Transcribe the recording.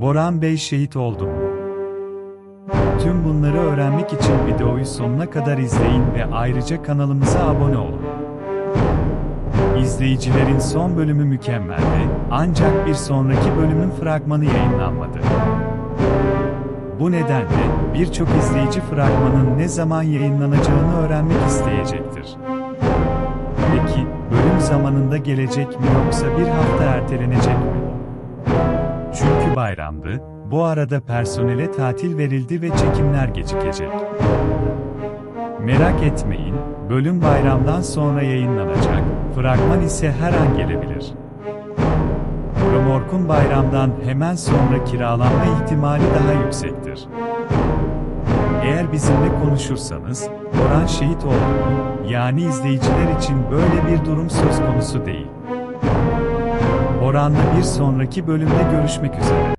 Boran Bey şehit oldu? Tüm bunları öğrenmek için videoyu sonuna kadar izleyin ve ayrıca kanalımıza abone olun. İzleyicilerin son bölümü mükemmeldi, ancak bir sonraki bölümün fragmanı yayınlanmadı. Bu nedenle birçok izleyici fragmanın ne zaman yayınlanacağını öğrenmek isteyecektir. Peki, bölüm zamanında gelecek mi yoksa bir hafta ertelenecek mi? Bayramdı, bu arada personele tatil verildi ve çekimler gecikecek. Merak etmeyin, bölüm bayramdan sonra yayınlanacak, fragman ise her an gelebilir. Römork'un bayramdan hemen sonra kiralanma ihtimali daha yüksektir. Eğer bizimle konuşursanız, Boran şehit oldu mu, yani izleyiciler için böyle bir durum söz konusu değil. Boran'la bir sonraki bölümde görüşmek üzere.